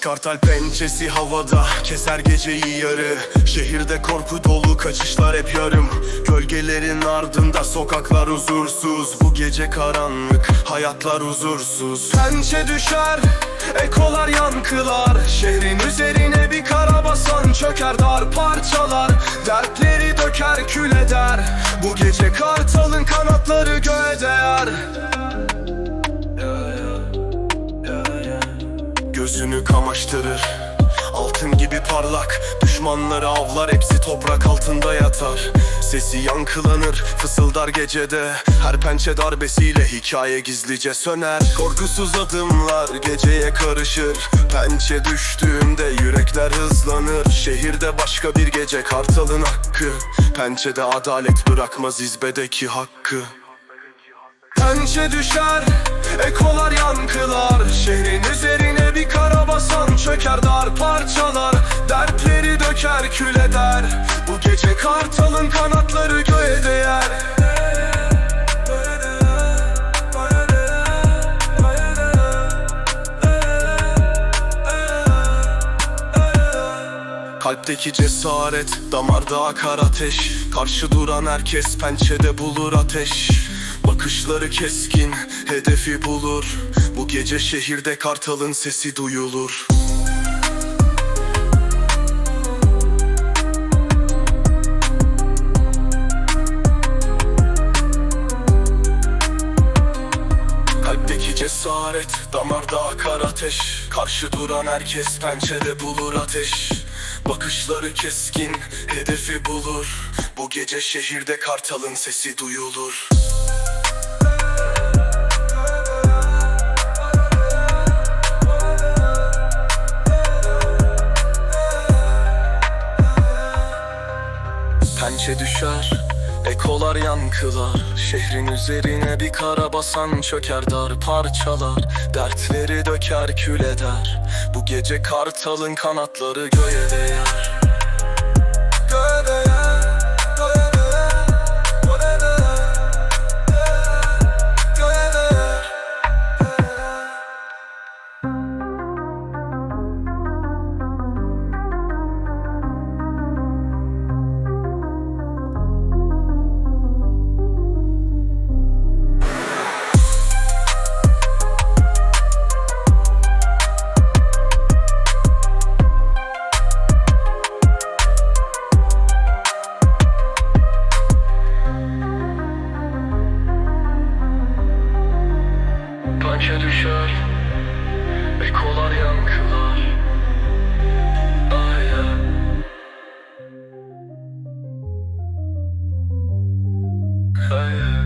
Kartal pençesi havada keser geceyi yarı. Şehirde korku dolu kaçışlar hep yarım. Gölgelerin ardında sokaklar huzursuz. Bu gece karanlık hayatlar huzursuz. Pençe düşer ekolar yankılar. Şehrin üzerine çöker dar parçalar. Dertleri döker kül eder. Bu gece kartalın kanatları göğe değer Gözünü kamaştırır Altın gibi parlak. Düşmanları avlar hepsi toprak altında yatar Sesi yankılanır. Fısıldar gecede Her pençe darbesiyle hikaye gizlice söner. Korkusuz adımlar geceye karışır. Pençe düştüğünde yürekler hızlanır. Şehirde başka bir gece kartalın hakkı. Pençede adalet bırakmaz izbedeki hakkı. Pençe düşer, ekolar yankılar. Şehrin üzerine bir karabasan çöker dar parçalar. Dertleri döker kül eder Bu gece kartalın kanatları göğe değer. Kalpteki cesaret, damarda akar ateş. Karşı duran herkes pençede bulur ateş. Bakışları keskin, hedefi bulur. Bu gece şehirde kartalın sesi duyulur cesaret, damarda akar ateş. Karşı duran herkes pençede bulur ateş. Bakışları keskin, hedefi bulur. Bu gece şehirde kartalın sesi duyulur. Pençe düşer, ekolar yankılar Şehrin üzerine bir karabasan çöker dar parçalar. Dertleri döker kül eder. Bu gece kartalın kanatları göğe değer fire.